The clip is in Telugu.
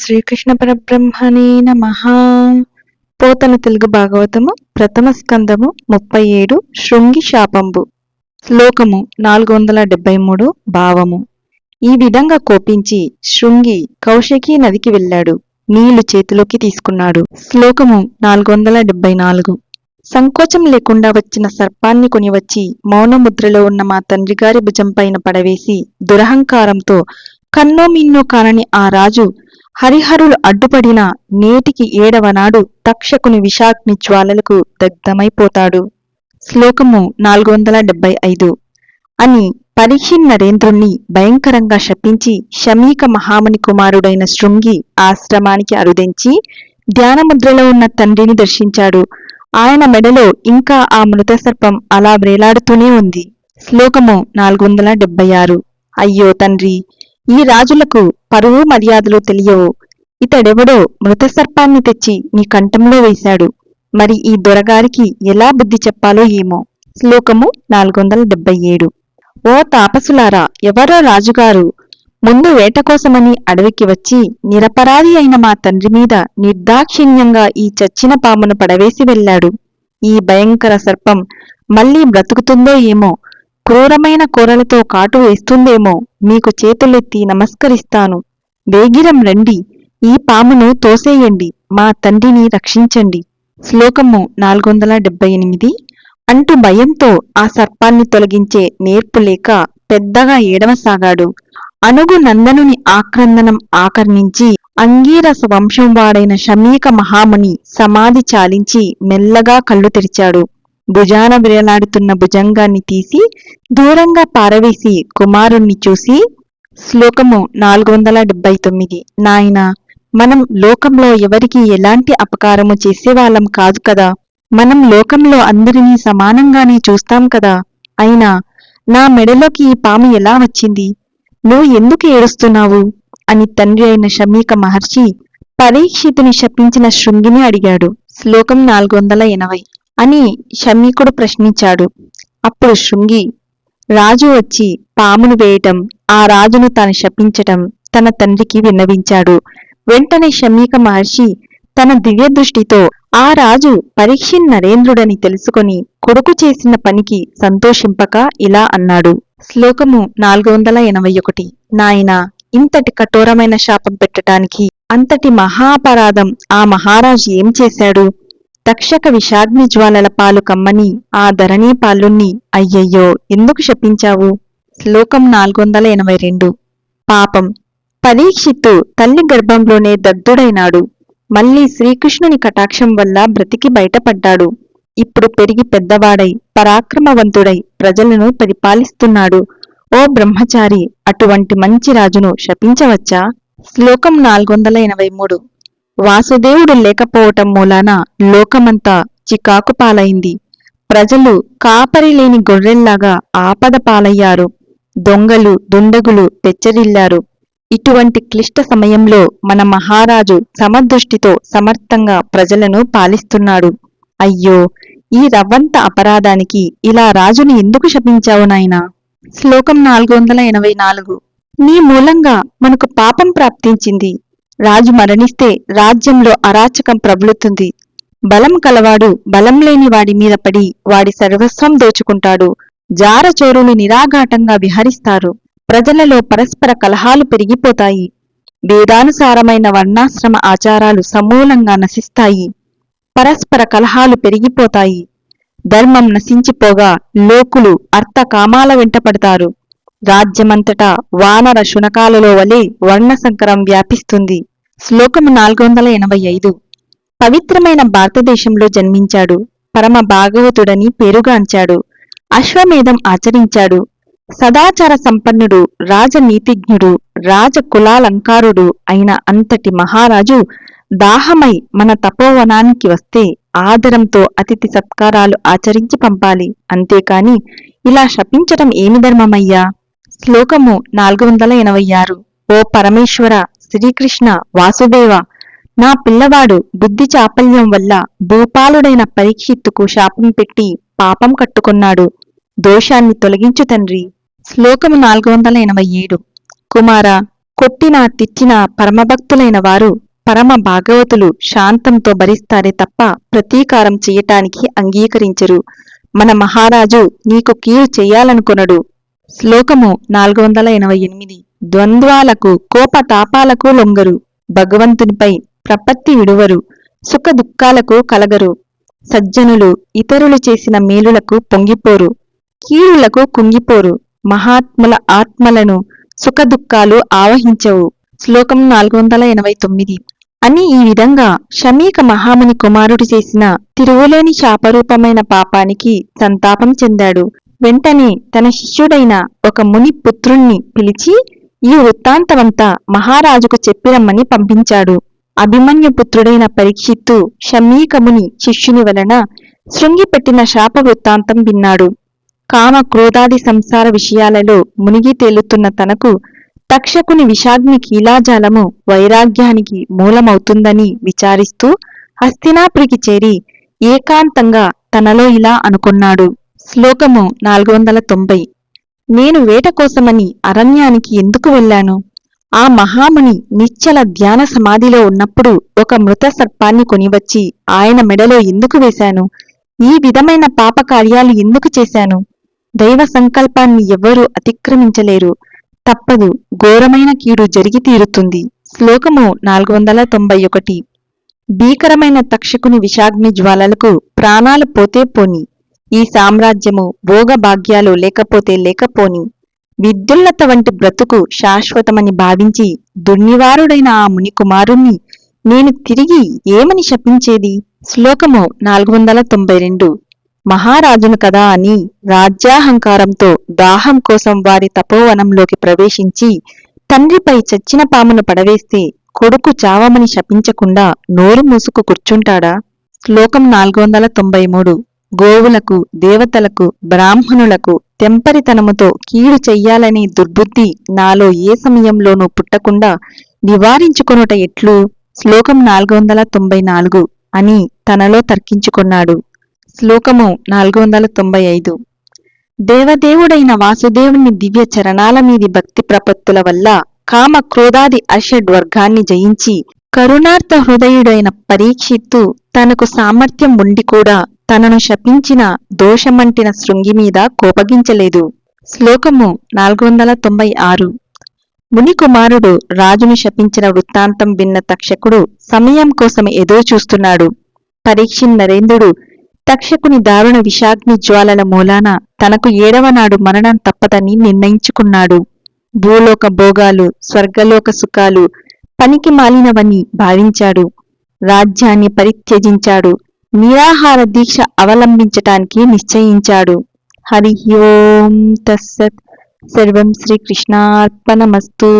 శ్రీకృష్ణ పరబ్రహ్మణే నమ. పోతన తెలుగు భాగవతము ప్రథమ స్కందము ముప్పై ఏడు శృంగి శాపంబు. శ్లోకము నాలుగు వందల డెబ్బై మూడు భావము. ఈ విధంగా కోపించి శృంగి కౌశికీ నదికి వెళ్ళాడు. నీళ్ళు చేతిలోకి తీసుకున్నాడు. శ్లోకము నాలుగు వందల డెబ్బై నాలుగు. సంకోచం లేకుండా వచ్చిన సర్పాన్ని కొనివచ్చి మౌనముద్రలో ఉన్న మా తండ్రిగారి భుజం పైన పడవేసి దురహంకారంతో కన్నో మిన్నో కానని ఆ రాజు హరిహరులు అడ్డుపడిన నేటికి ఏడవనాడు తక్షకుని విషాగ్ని జ్వాలలకు దగ్ధమైపోతాడు. శ్లోకము నాలుగు వందల డెబ్బై ఐదు. అని పరీక్షిన్ నరేంద్రుణ్ణి భయంకరంగా శపించి శమీక మహాముని కుమారుడైన శృంగి ఆశ్రమానికి అరుదించి ధ్యానముద్రలో ఉన్న తండ్రిని దర్శించాడు. ఆయన మెడలో ఇంకా ఆ మృత సర్పం అలా వ్రేలాడుతూనే ఉంది. శ్లోకము నాలుగు వందల డెబ్బై ఆరు. అయ్యో తండ్రి! ఈ రాజులకు పరువు మర్యాదలు తెలియవు. ఇతడెవడో మృత సర్పాన్ని తెచ్చి నీ కంఠంలో వేశాడు. మరి ఈ దొరగారికి ఎలా బుద్ధి చెప్పాలో ఏమో? శ్లోకము నాలుగు వందల డెబ్బై ఏడు. ఓ తాపసులారా ఎవరో రాజుగారు ముందు వేట కోసమని అడవికి వచ్చి నిరపరాధి అయిన మా తండ్రి మీద నిర్దాక్షిణ్యంగా ఈ చచ్చిన పామును పడవేసి వెళ్ళాడు. ఈ భయంకర సర్పం మళ్ళీ బ్రతుకుతుందో ఏమో క్రూరమైన కూరలతో కాటు వేస్తుందేమో మీకు చేతులెత్తి నమస్కరిస్తాను. వేగిరం రండి. ఈ పామును తోసేయండి. మా తండ్రిని రక్షించండి. శ్లోకము నాలుగు వందల డెబ్బై ఎనిమిది అంటూ భయంతో ఆ సర్పాన్ని తొలగించే నేర్పు లేక పెద్దగా ఏడవసాగాడు. అనుగు నందనుని ఆక్రందనం ఆకర్ణించి అంగీరస వంశం వాడైన శమీక మహాముని సమాధి చాలించి మెల్లగా కళ్ళు తెరిచాడు. భుజాన విరలాడుతున్న భుజంగాన్ని తీసి దూరంగా పారవేసి కుమారుణ్ణి చూసి శ్లోకము నాలుగు వందల డెబ్బై తొమ్మిది నాయనా మనం లోకంలో ఎవరికి ఎలాంటి అపకారము చేసేవాళ్ళం కాదు కదా. మనం లోకంలో అందరినీ సమానంగానే చూస్తాం కదా. అయినా నా మెడలోకి ఈ పాము ఎలా వచ్చింది? నువ్వు ఎందుకు ఏడుస్తున్నావు? అని తండ్రి అయిన శమీక మహర్షి పరీక్షితుని శపించిన శృంగిని అడిగాడు. శ్లోకం నాలుగు వందల ఎనభై. అని శమీకుడు ప్రశ్నించాడు. అప్పుడు శృంగి రాజు వచ్చి పామును వేయటం ఆ రాజును తాను శపించటం తన తండ్రికి విన్నవించాడు. వెంటనే శమీక మహర్షి తన దివ్య దృష్టితో ఆ రాజు పరీక్షిన్ నరేంద్రుడని తెలుసుకొని కొడుకు చేసిన పనికి సంతోషింపక ఇలా అన్నాడు. శ్లోకము నాలుగు వందల ఎనభై ఒకటి. నాయన ఇంతటి కఠోరమైన శాపం పెట్టటానికి అంతటి మహాపరాధం ఆ మహారాజు ఏం చేశాడు? తక్షక విషాగ్ని జ్వాలల పాలు కమ్మని ఆ ధరణీ పాలుణ్ణి అయ్యయ్యో ఎందుకు శపించావు? శ్లోకం నాలుగు వందల ఎనభై రెండు. పాపం. పరీక్షిత్తు తల్లి గర్భంలోనే దగ్ధుడైనాడు. మళ్ళీ శ్రీకృష్ణుని కటాక్షం వల్ల బ్రతికి బయటపడ్డాడు. ఇప్పుడు పెరిగి పెద్దవాడై పరాక్రమవంతుడై ప్రజలను పరిపాలిస్తున్నాడు. ఓ బ్రహ్మచారి అటువంటి మంచి రాజును శపించవచ్చా? శ్లోకం నాలుగు వందల ఎనభై మూడు. వాసుదేవుడు లేకపోవటం మూలాన లోకమంతా చికాకు పాలైంది. ప్రజలు కాపరి లేని గొర్రెల్లాగా ఆపద పాలయ్యారు. దొంగలు దుండగులు పెచ్చరిల్లారు ఇటువంటి క్లిష్ట సమయంలో మన మహారాజు సమదృష్టితో సమర్థంగా ప్రజలను పాలిస్తున్నాడు. అయ్యో ఈ రవ్వంత అపరాధానికి ఇలా రాజుని ఎందుకు శపించావు నాయనా? శ్లోకం నాలుగు వందల ఎనభై నాలుగు. నీ మూలంగా మనకు పాపం ప్రాప్తించింది రాజు మరణిస్తే రాజ్యంలో అరాచకం ప్రబలుతుంది. బలం కలవాడు బలం లేని వాడి మీద పడి వాడి సర్వస్వం దోచుకుంటాడు. జారచోరులు నిరాఘాటంగా విహరిస్తారు. ప్రజలలో పరస్పర కలహాలు పెరిగిపోతాయి. వేదానుసారమైన వర్ణాశ్రమ ఆచారాలు సమూలంగా నశిస్తాయి. పరస్పర కలహాలు పెరిగిపోతాయి. ధర్మం నశించిపోగా లోకులు అర్థకామాల వెంటపడతారు రాజ్యమంతటా వానర శునకాలలో వలె వర్ణసంకరం వ్యాపిస్తుంది. శ్లోకము నాలుగు వందల ఎనభై ఐదు. పవిత్రమైన భారతదేశంలో జన్మించాడు. పరమ భాగవతుడని పేరుగాంచాడు అశ్వమేధం ఆచరించాడు. సదాచార సంపన్నుడు రాజనీతిజ్ఞుడు రాజకులాలంకారుడు అయిన అంతటి మహారాజు దాహమై మన తపోవనానికి వస్తే ఆదరంతో అతిథి సత్కారాలు ఆచరించి పంపాలి. అంతేకాని ఇలా శపించటం ఏమి ధర్మమయ్యా? శ్లోకము నాలుగు వందల ఎనభై ఆరు. ఓ పరమేశ్వర శ్రీకృష్ణ వాసుదేవ నా పిల్లవాడు బుద్ధి చాపల్యం వల్ల భూపాలుడైన పరీక్షిత్తుకు శాపం పెట్టి పాపం కట్టుకున్నాడు. దోషాన్ని తొలగించు తండ్రి. శ్లోకము నాలుగు వందల ఎనభై ఏడు. కుమార కొట్టినా తిట్టిన పరమభక్తులైన వారు పరమ భాగవతులు శాంతంతో భరిస్తారే తప్ప ప్రతీకారం చెయ్యటానికి అంగీకరించరు. మన మహారాజు నీకు కీడు చెయ్యాలనుకొనడు శ్లోకము నాలుగు వందల ఎనభై ఎనిమిది. ద్వంద్వాలకు కోపతాపాలకు లొంగరు. భగవంతునిపై ప్రపత్తి విడువరు. సుఖ దుఃఖాలకు కలగరు. సజ్జనులు ఇతరులు చేసిన మేలులకు పొంగిపోరు. కీలులకు కుంగిపోరు. మహాత్ముల ఆత్మలను సుఖదుఖాలు ఆవహించవు. శ్లోకం నాలుగు వందల ఎనభై తొమ్మిది. అని ఈ విధంగా షమీక మహాముని కుమారుడు చేసిన తిరుగులేని శాపరూపమైన పాపానికి సంతాపం చెందాడు. వెంటనే తన శిష్యుడైన ఒక ముని పుత్రుణ్ణి పిలిచి ఈ వృత్తాంతమంతా మహారాజుకు చెప్పిరమ్మని పంపించాడు. అభిమన్యు పుత్రుడైన పరీక్షిత్తు షమీకముని శిష్యుని వలన శృంగిపెట్టిన శాప వృత్తాంతం విన్నాడు. కామ క్రోధాది సంసార విషయాలలో మునిగి తేలుతున్న తనకు తక్షకుని విషాగ్ని కీలాజాలము వైరాగ్యానికి మూలమవుతుందని విచారిస్తూ హస్తినాపురికి చేరి ఏకాంతంగా తనలో ఇలా అనుకున్నాడు. శ్లోకము నాలుగు వందల తొంభై. నేను వేట కోసమని అరణ్యానికి ఎందుకు వెళ్ళాను? ఆ మహాముని నిశ్చల ధ్యాన సమాధిలో ఉన్నప్పుడు ఒక మృత సర్పాన్ని కొనివచ్చి ఆయన మెడలో ఎందుకు వేశాను? ఈ విధమైన పాపకార్యాలు ఎందుకు చేశాను? దైవ సంకల్పాన్ని ఎవ్వరూ అతిక్రమించలేరు. తప్పదు ఘోరమైన కీడు జరిగి తీరుతుంది. శ్లోకము నాలుగు వందల తొంభై ఒకటి. భీకరమైన తక్షకుని విషాగ్ని జ్వాలలకు ప్రాణాలు పోతే పోని. ఈ సామ్రాజ్యము భోగభాగ్యాలు లేకపోతే లేకపోని విద్యుల్లత వంటి బ్రతుకు శాశ్వతమని భావించి దుర్నివారుడైన ఆ ముని కుమారుణ్ణి నేను తిరిగి ఏమని శపించేది? శ్లోకము నాలుగు వందల తొంభై రెండు. మహారాజును కదా అని రాజ్యాహంకారంతో దాహం కోసం వారి తపోవనంలోకి ప్రవేశించి తండ్రిపై చచ్చిన పామును పడవేస్తే కొడుకు చావమని శపించకుండా నోరు మూసుకు కూర్చుంటాడా? శ్లోకం నాలుగు వందల తొంభై మూడు. గోవులకు దేవతలకు బ్రాహ్మణులకు తెంపరితనముతో కీడు చెయ్యాలనే దుర్బుద్ధి నాలో ఏ సమయంలోనూ పుట్టకుండా నివారించుకొనుట ఎట్లు? శ్లోకం నాలుగు వందల తొంభై నాలుగు అని తనలో తర్కించుకున్నాడు. శ్లోకము నాలుగు వందల తొంభై ఐదు దేవదేవుడైన వాసుదేవుని దివ్య చరణాల మీది భక్తి ప్రపత్తుల వల్ల కామ క్రోధాది అర్షడ్వర్గాన్ని జయించి కరుణార్థ హృదయుడైన పరీక్షిత్తు తనకు సామర్థ్యం ఉండి కూడా తనను శపించిన దోషమంటిన శృంగి మీద కోపగించలేదు. శ్లోకము నాలుగు వందల తొంభై ఆరు. మునికుమారుడు రాజును శపించిన వృత్తాంతం విన్న తక్షకుడు సమయం కోసం ఎదురు చూస్తున్నాడు. పరీక్ష నరేంద్రుడు తక్షకుని దారుణ విషాగ్ని జ్వాలల మూలాన తనకు ఏడవనాడు మరణం తప్పదని నిర్ణయించుకున్నాడు. భూలోక భోగాలు స్వర్గలోక సుఖాలు పనికి మాలినవని భావించాడు. రాజ్యాన్ని పరిత్యజించాడు. నిరాహార దీక్ష అవలంబించటానికి నిశ్చయించాడు. హరి ఓం తస్సత్. సర్వం శ్రీకృష్ణార్పణమస్తు.